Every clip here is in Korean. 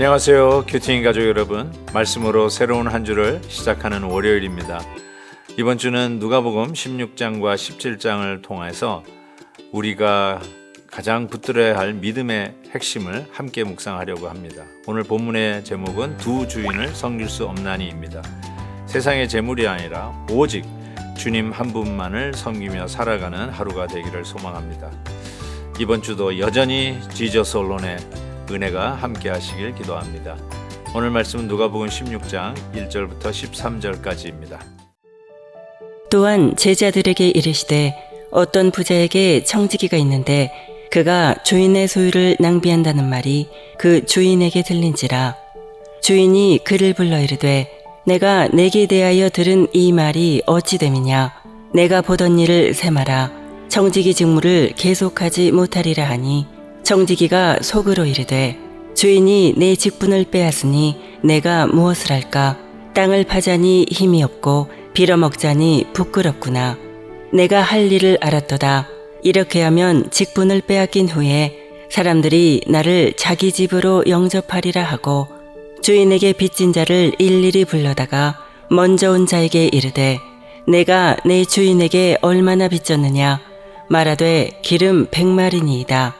안녕하세요. 큐팅 가족 여러분. 말씀으로 새로운 한 주를 시작하는 월요일입니다. 이번 주는 누가복음 16장과 17장을 통해서 우리가 가장 붙들어야 할 믿음의 핵심을 함께 묵상하려고 합니다. 오늘 본문의 제목은 두 주인을 섬길 수 없나니입니다. 세상의 재물이 아니라 오직 주님 한 분만을 섬기며 살아가는 하루가 되기를 소망합니다. 이번 주도 여전히 지저스 언론의 은혜가 함께 하시길 기도합니다. 오늘 말씀은 누가복음 16장 1절부터 13절까지입니다. 또한 제자들에게 이르시되 어떤 부자에게 청지기가 있는데 그가 주인의 소유를 낭비한다는 말이 그 주인에게 들린지라 주인이 그를 불러 이르되 내가 내게 대하여 들은 이 말이 어찌 됨이냐 내가 보던 일을 세마라 청지기 직무를 계속하지 못하리라 하니 청지기가 속으로 이르되 주인이 내 직분을 빼앗으니 내가 무엇을 할까? 땅을 파자니 힘이 없고 빌어먹자니 부끄럽구나. 내가 할 일을 알았도다. 이렇게 하면 직분을 빼앗긴 후에 사람들이 나를 자기 집으로 영접하리라 하고 주인에게 빚진 자를 일일이 불러다가 먼저 온 자에게 이르되 내가 내 주인에게 얼마나 빚졌느냐? 말하되 기름 백마리니이다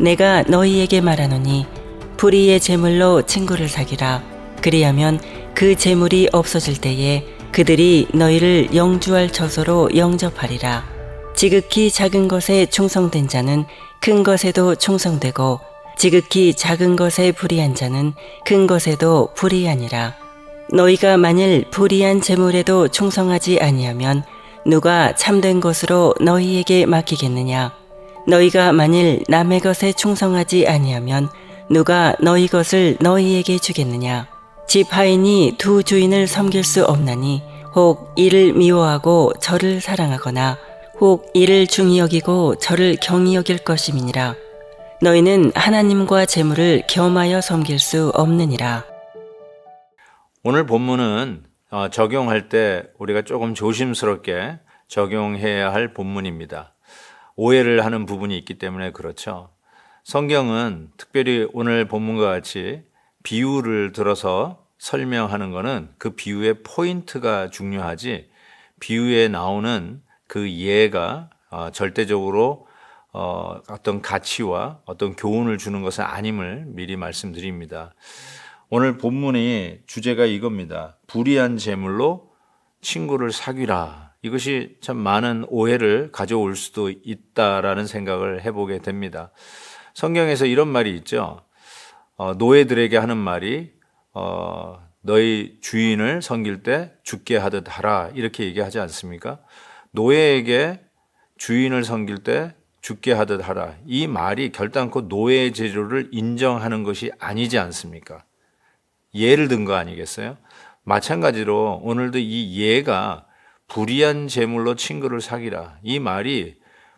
내가 너희에게 말하노니 불의의 재물로 친구를 사기라. 그리하면 그 재물이 없어질 때에 그들이 너희를 영주할 처소로 영접하리라. 지극히 작은 것에 충성된 자는 큰 것에도 충성되고 지극히 작은 것에 불의한 자는 큰 것에도 불의하니라. 너희가 만일 불의한 재물에도 충성하지 아니하면 누가 참된 것으로 너희에게 맡기겠느냐 너희가 만일 남의 것에 충성하지 아니하면 누가 너희 것을 너희에게 주겠느냐? 집 하인이 두 주인을 섬길 수 없나니 혹 이를 미워하고 저를 사랑하거나 혹 이를 중히 여기고 저를 경히 여길 것임이니라. 너희는 하나님과 재물을 겸하여 섬길 수 없느니라. 오늘 본문은 어, 적용할 때 우리가 조금 조심스럽게 적용해야 할 본문입니다. 오해를 하는 부분이 있기 때문에 그렇죠. 성경은 특별히 오늘 본문과 같이 비유를 들어서 설명하는 것은 그 비유의 포인트가 중요하지 비유에 나오는 그 예가 어, 절대적으로 어, 어떤 가치와 어떤 교훈을 주는 것은 아님을 미리 말씀드립니다. 오늘 본문의 주제가 이겁니다. 불의한 재물로 친구를 사귀라. 이것이 참 많은 오해를 가져올 수도 있다라는 생각을 해보게 됩니다. 성경에서 이런 말이 있죠. 어, 노예들에게 하는 말이 어, 너희 주인을 섬길 때 죽게 하듯 하라 이렇게 얘기하지 않습니까? 노예에게 주인을 섬길 때 죽게 하듯 하라. 이 말이 결단코 노예 제도를 인정하는 것이 아니지 않습니까? 예를 든 거 아니겠어요? 마찬가지로 오늘도 이 예가 불의한 재물로 친구를 사귀라. 이 말이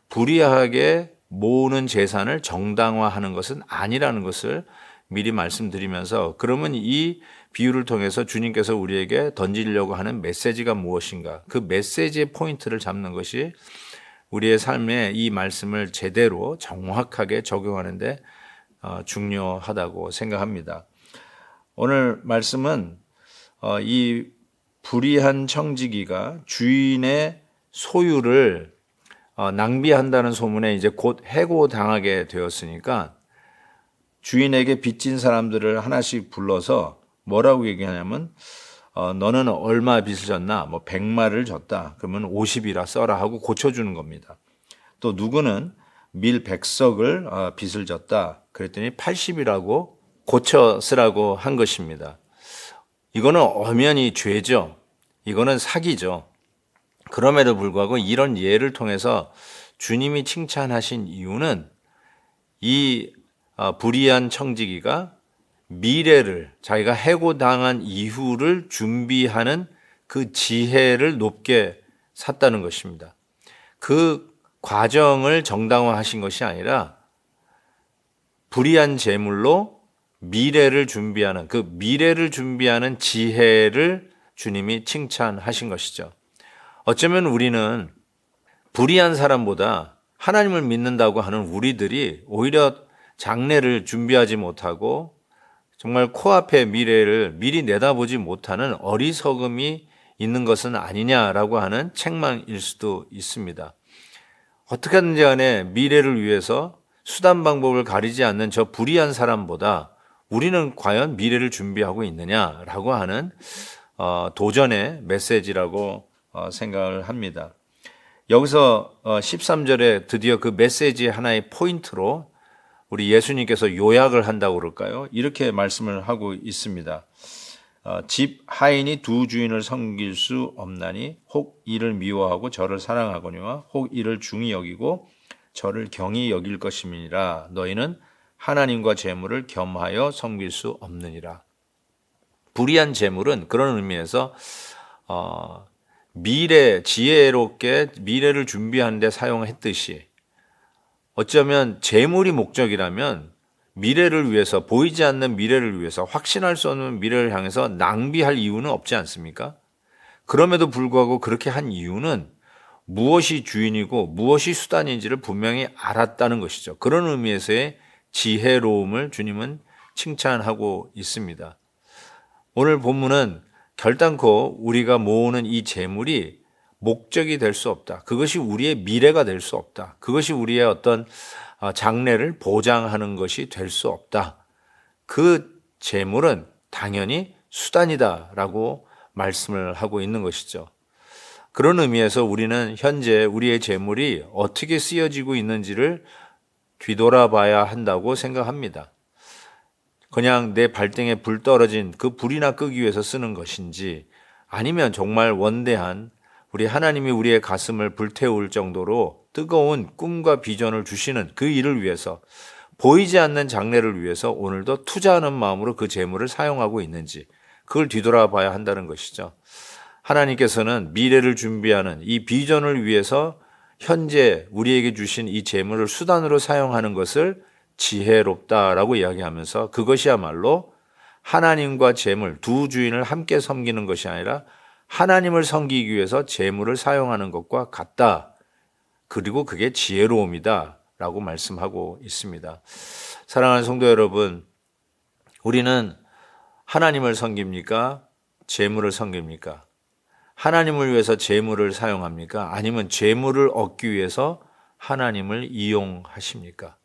불의하게 모으는 재산을 정당화하는 것은 아니라는 것을 미리 말씀드리면서 그러면 이 비유를 통해서 주님께서 우리에게 던지려고 하는 메시지가 무엇인가? 그 메시지의 포인트를 잡는 것이 우리의 삶에 이 말씀을 제대로 정확하게 적용하는데 어, 중요하다고 생각합니다. 오늘 말씀은 어, 이 불의한 청지기가 주인의 소유를 어, 낭비한다는 소문에 이제 곧 해고당하게 되었으니까 주인에게 빚진 사람들을 하나씩 불러서 뭐라고 얘기하냐면 어, 너는 얼마 빚을 졌나? 뭐 100마를 졌다. 그러면 50이라 써라 하고 고쳐주는 겁니다. 또 누구는 밀 100석을 어, 빚을 졌다. 그랬더니 80이라고 고쳐 쓰라고 한 것입니다. 이거는 엄연히 죄죠. 이거는 사기죠. 그럼에도 불구하고 이런 예를 통해서 주님이 칭찬하신 이유는 이 어, 불의한 청지기가 미래를 자기가 해고당한 이후를 준비하는 그 지혜를 높게 샀다는 것입니다. 그 과정을 정당화하신 것이 아니라 불이한 제물로 미래를 준비하는 그 미래를 준비하는 지혜를 주님이 칭찬하신 것이죠. 어쩌면 우리는 불의한 사람보다 하나님을 믿는다고 하는 우리들이 오히려 장래를 준비하지 못하고 정말 코앞의 미래를 미리 내다보지 못하는 어리석음이 있는 것은 아니냐라고 하는 책망일 수도 있습니다. 어떻게든지 간에 미래를 위해서 수단 방법을 가리지 않는 저 불의한 사람보다 우리는 과연 미래를 준비하고 있느냐라고 하는 어, 도전의 메시지라고 어, 생각을 합니다. 여기서 어, 13절에 드디어 그 메시지 하나의 포인트로 우리 예수님께서 요약을 한다고 그럴까요? 이렇게 말씀을 하고 있습니다. 어, 집 하인이 두 주인을 섬길 수 없나니 혹 이를 미워하고 저를 사랑하거니와 혹 이를 중히 여기고 저를 경히 여길 것임이니라 너희는 하나님과 재물을 겸하여 섬길 수 없느니라. 불의한 재물은 그런 의미에서 어, 미래 지혜롭게 미래를 준비하는데 사용했듯이 어쩌면 재물이 목적이라면 미래를 위해서 보이지 않는 미래를 위해서 확신할 수 없는 미래를 향해서 낭비할 이유는 없지 않습니까? 그럼에도 불구하고 그렇게 한 이유는 무엇이 주인이고 무엇이 수단인지를 분명히 알았다는 것이죠. 그런 의미에서의 지혜로움을 주님은 칭찬하고 있습니다. 오늘 본문은 결단코 우리가 모으는 이 재물이 목적이 될 수 없다. 그것이 우리의 미래가 될 수 없다. 그것이 우리의 어떤 아, 장래를 보장하는 것이 될 수 없다. 그 재물은 당연히 수단이다라고 말씀을 하고 있는 것이죠. 그런 의미에서 우리는 현재 우리의 재물이 어떻게 쓰여지고 있는지를 뒤돌아봐야 한다고 생각합니다. 그냥 내 발등에 불 떨어진 그 불이나 끄기 위해서 쓰는 것인지 아니면 정말 원대한 우리 하나님이 우리의 가슴을 불태울 정도로 뜨거운 꿈과 비전을 주시는 그 일을 위해서 보이지 않는 장래를 위해서 오늘도 투자하는 마음으로 그 재물을 사용하고 있는지 그걸 뒤돌아봐야 한다는 것이죠. 하나님께서는 미래를 준비하는 이 비전을 위해서 현재 우리에게 주신 이 재물을 수단으로 사용하는 것을 지혜롭다라고 이야기하면서 그것이야말로 하나님과 재물 두 주인을 함께 섬기는 것이 아니라 하나님을 섬기기 위해서 재물을 사용하는 것과 같다. 그리고 그게 지혜로움이다. 라고 말씀하고 있습니다. 사랑하는 성도 여러분, 우리는 하나님을 섬깁니까? 재물을 섬깁니까? 하나님을 위해서 재물을 사용합니까? 아니면 재물을 얻기 위해서 하나님을 이용하십니까?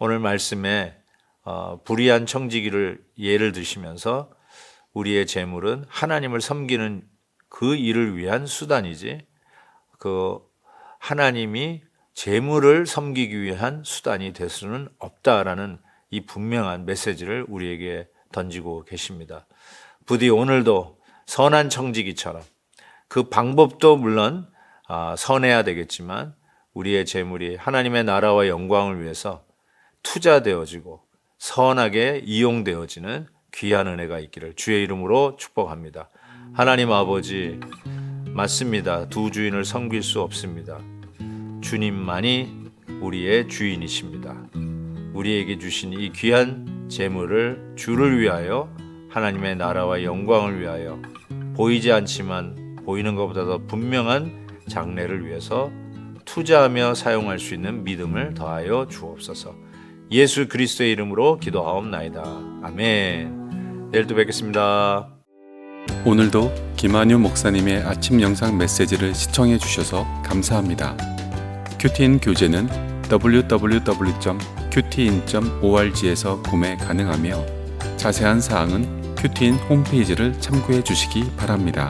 오늘 말씀에 어, 불의한 청지기를 예를 드시면서 우리의 재물은 하나님을 섬기는 그 일을 위한 수단이지 그 하나님이 재물을 섬기기 위한 수단이 될 수는 없다라는 이 분명한 메시지를 우리에게 던지고 계십니다. 부디 오늘도 선한 청지기처럼 그 방법도 물론 아, 선해야 되겠지만 우리의 재물이 하나님의 나라와 영광을 위해서 투자되어지고 선하게 이용되어지는 귀한 은혜가 있기를 주의 이름으로 축복합니다. 하나님 아버지, 맞습니다. 두 주인을 섬길 수 없습니다. 주님만이 우리의 주인이십니다. 우리에게 주신 이 귀한 재물을 주를 위하여 하나님의 나라와 영광을 위하여 보이지 않지만 보이는 것보다 더 분명한 장래를 위해서 투자하며 사용할 수 있는 믿음을 더하여 주옵소서. 예수 그리스도의 이름으로 기도하옵나이다. 아멘. 내일 또 뵙겠습니다. 오늘도 김한유 목사님의 아침 영상 메시지를 시청해 주셔서 감사합니다. 큐티인 교재는 www.qtin.org에서 구매 가능하며 자세한 사항은 큐티인 홈페이지를 참고해 주시기 바랍니다.